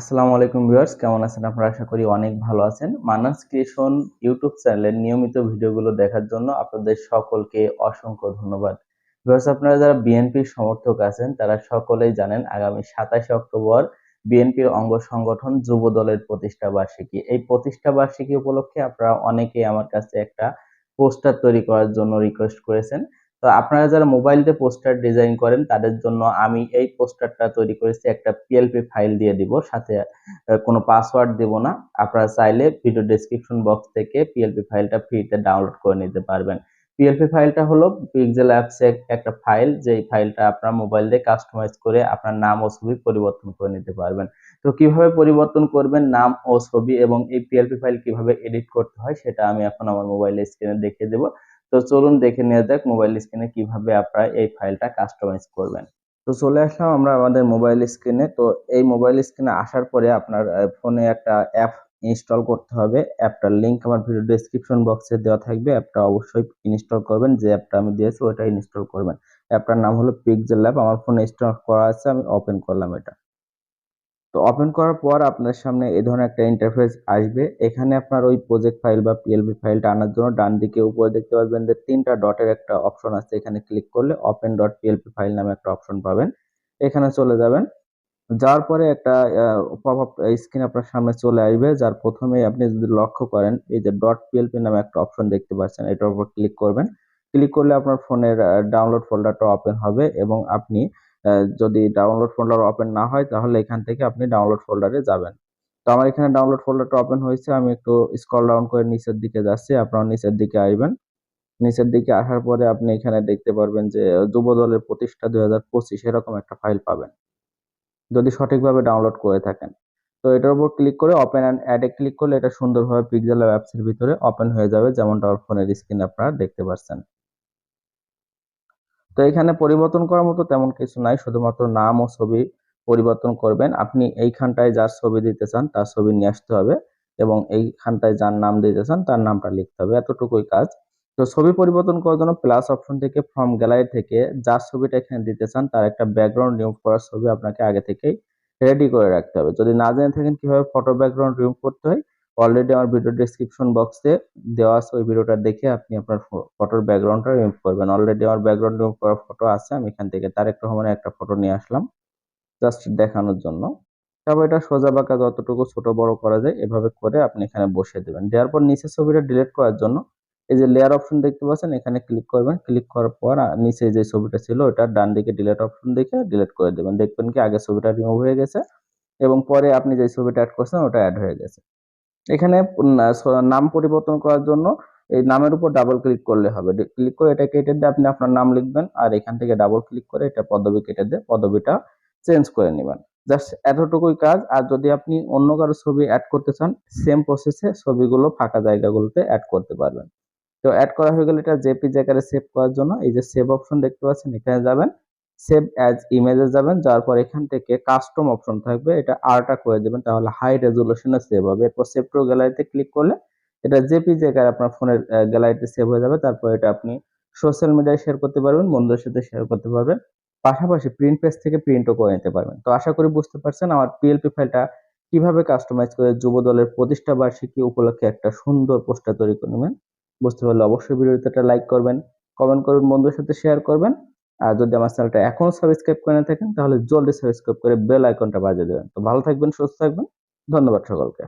আসসালামু আলাইকুম ভিউয়ার্স, কেমন আছেন আপনারা? আশা করি অনেক ভালো আছেন। মানাস ক্রিয়েশন ইউটিউব চ্যানেলের নিয়মিত ভিডিওগুলো দেখার জন্য আপনাদের সকলকে অসংখ্য ধন্যবাদ। ভিউয়ার্স, আপনারা যারা বিএনপির সমর্থক আছেন, তারা সকলেই জানেন আগামী সাতাশে অক্টোবর বিএনপির অঙ্গ সংগঠন যুব দলের প্রতিষ্ঠা বার্ষিকী। এই প্রতিষ্ঠা বার্ষিকী উপলক্ষে আপনারা অনেকেই আমার কাছে একটা পোস্টার তৈরি করার জন্য রিকোয়েস্ট করেছেন। তো আপনারা যারা মোবাইল দিয়ে পোস্টার ডিজাইন করেন, তাদের জন্য আমি এই পোস্টারটা তৈরি করেছি, একটা পিএলপি ফাইল দিয়ে দিব। সাথে কোনো পাসওয়ার্ড দেব না। আপনারা চাইলে ভিডিও ডেসক্রিপশন বক্স থেকে পিএলপি ফাইলটা ফ্রিতে ডাউনলোড করে নিতে পারবেন। পিএলপি ফাইলটা হলো পিক্সেল অ্যাপসে একটা ফাইল যেই ফাইলটা আপনার মোবাইল দিয়ে কাস্টমাইজ করে আপনার নাম ও ছবি পরিবর্তন করে নিতে পারবেন। তো কীভাবে পরিবর্তন করবেন নাম ও ছবি এবং এই পিএলপি ফাইল কীভাবে এডিট করতে হয়, সেটা আমি এখন আমার মোবাইলের স্ক্রিনে দেখিয়ে দেবো। তো চলুন দেখে নেওয়া যাক মোবাইল স্ক্রিনে কীভাবে আপনারা এই ফাইলটা কাস্টমাইজ করবেন। তো চলে আসলাম আমরা আমাদের মোবাইল স্ক্রিনে তো এই মোবাইল স্ক্রিনে আসার পরে আপনার ফোনে একটা অ্যাপ ইনস্টল করতে হবে। অ্যাপটার লিঙ্ক আমার ভিডিও ডেসক্রিপশন বক্সে দেওয়া থাকবে। অ্যাপটা অবশ্যই ইনস্টল করবেন। যে অ্যাপটা আমি দিয়েছি ওটা ইনস্টল করবেন। অ্যাপটার নাম হলো পিকজেল ল্যাব আমার ফোনে ইনস্টল করা আছে, আমি ওপেন করলাম এটা। তো ওপেন করার পর আপনার সামনে এই ধরনের একটা ইন্টারফেস আসবে। এখানে আপনার ওই প্রজেক্ট ফাইল বা পিএলবি ফাইলটা আনার জন্য ডান দিকে উপরে দেখতে পাবেন যে তিনটা ডটের একটা অপশন আছে। এখানে ক্লিক করলে ওপেন ডট পিএলপি ফাইল নামে একটা অপশন পাবেন। এখানে চলে যাবেন। যাওয়ার পরে একটা পপ আপ স্ক্রিন আপনার সামনে চলে আসবে। যার প্রথমে আপনি যদি লক্ষ্য করেন, এই যে ডট পিএলপি নামে একটা অপশন দেখতে পাচ্ছেন, এটার উপর ক্লিক করবেন। ক্লিক করলে আপনার ফোনের ডাউনলোড ফোল্ডারটা ওপেন হবে এবং আপনি যদি ডাউনলোড ফোল্ডার ওপেন না হয়, তাহলে এখান থেকে আপনি ডাউনলোড ফোল্ডারে যাবেন। তো আমার এখানে ডাউনলোড ফোল্ডারটা ওপেন হয়েছে, আমি একটু স্ক্রল ডাউন করে নিচের দিকে যাচ্ছি, আপনারা নিচের দিকে আসবেন নিচের দিকে আসার পরে আপনি এখানে দেখতে পারবেন যে যুব দলের প্রতিষ্ঠা দুই হাজার পঁচিশ এরকম একটা ফাইল পাবেন। যদি সঠিকভাবে ডাউনলোড করে থাকেন। তো এটার উপর ক্লিক করে ওপেন অ্যান্ড অ্যাডে ক্লিক করলে এটা সুন্দরভাবে পিক্সেল অ্যাপসের ভিতরে ওপেন হয়ে যাবে, যেমনটা আমার ফোনের স্ক্রিনে আপনারা দেখতে পাচ্ছেন তো এখানে পরিবর্তন করার মতো তেমন কিছু নাই, শুধুমাত্র নাম ও ছবি পরিবর্তন করবেন। আপনি এইখানটায় যার ছবি দিতে চান, তার ছবি নিয়ে আসতে হবে এবং এইখানটায় যার নাম দিতে চান, তার নামটা লিখতে হবে। এতটুকুই কাজ। তো ছবি পরিবর্তন করার জন্য প্লাস অপশন থেকে ফর্ম গ্যালারি থেকে যার ছবিটা এখানে দিতে চান, তার একটা ব্যাকগ্রাউন্ড রিমুভ করার ছবি আপনাকে আগে থেকেই রেডি করে রাখতে হবে। যদি না জেনে থাকেন কীভাবে ফটো ব্যাকগ্রাউন্ড রিমুভ করতে হয় অলরেডি আমার ভিডিও ডিসক্রিপশন বক্সে দেওয়া আছে, ওই ভিডিওটা দেখে আপনি আপনার ফটোর ব্যাকগ্রাউন্ডটা রিমুভ করবেন। অলরেডি আমার ব্যাকগ্রাউন্ড রিমুভ করা ফটো আছে, আমি এখান থেকে তার তারেক রহমানের একটা ফটো নিয়ে আসলাম জাস্ট দেখানোর জন্য। তারপর এটা সোজা বাঁকা যতটুকু ছোট বড় করা যায়, এভাবে করে আপনি এখানে বসে দেবেন। দেওয়ার পর নিচে ছবিটা ডিলিট করার জন্য এই যে লেয়ার অপশন দেখতে পাচ্ছেন, এখানে ক্লিক করবেন। ক্লিক করার পর নিচে যে ছবিটা ছিল ওটা ডান দিকে ডিলিট অপশন দেখে ডিলিট করে দেবেন। দেখবেন কি আগে ছবিটা রিমুভ হয়ে গেছে এবং পরে আপনি যে ছবিটা অ্যাড করছেন, ওটা অ্যাড হয়ে গেছে। এখানে নাম পরিবর্তন করার জন্য এই নামের উপর ডাবল ক্লিক করলে হবে। ক্লিক করে এটা কেটে দিয়ে আপনি আপনার নাম লিখবেন আর এখান থেকে ডাবল ক্লিক করে এটা পদবি কেটে দিয়ে পদবিটা চেঞ্জ করে নেবেন। জাস্ট এতটুকুই কাজ। আর যদি আপনি অন্য কারও ছবি অ্যাড করতে চান সেম প্রসেসে ছবিগুলো ফাঁকা জায়গাগুলোতে অ্যাড করতে পারবেন। তো অ্যাড করা হয়ে গেলে এটা জেপি জায়গায় সেভ করার জন্য। এই যে সেভ অপশন দেখতে পাচ্ছেন, এখানে যাবেন। সেভ অ্যাজ ইমেজে যাবেন, যাওয়ার পর এখান থেকে কাস্টম অপশন থাকবে, এটা আরটা করে দেবেন, তাহলে হাই রেজুলেশনে সেভ হবে। এরপর সেভ টু গ্যালারিতে ক্লিক করলে এটা জেপিজি আকারে আপনার ফোনের গ্যালারিতে সেভ হয়ে যাবে। তারপর এটা আপনি সোশ্যাল মিডিয়ায় শেয়ার করতে পারবেন, বন্ধুদের সাথে শেয়ার করতে পারবেন। পাশাপাশি প্রিন্ট পেজ থেকে প্রিন্টও করে নিতে পারবেন। তো আশা করি বুঝতে পারছেন আমার পিএলপি ফাইলটা কীভাবে কাস্টমাইজ করে যুব দলের প্রতিষ্ঠা বার্ষিকী উপলক্ষে একটা সুন্দর পোস্টার তৈরি করে নেবেন। বুঝতে পারলে অবশ্যই ভিডিওতে লাইক করবেন কমেন্ট করবেন বন্ধুদের সাথে শেয়ার করবেন। আর যদি আমার চ্যানেলটা এখনও সাবস্ক্রাইব করে না থাকেন, তাহলে জলদি সাবস্ক্রাইব করে বেল আইকনটা বাজিয়ে দেবেন। তো ভালো থাকবেন, সুস্থ থাকবেন। ধন্যবাদ সকলকে।